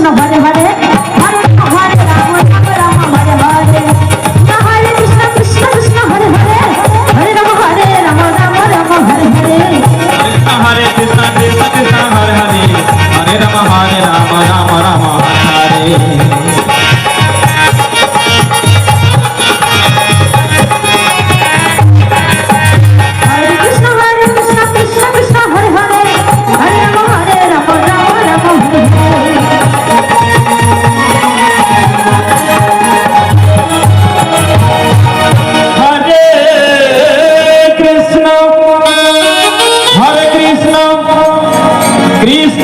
não vai levar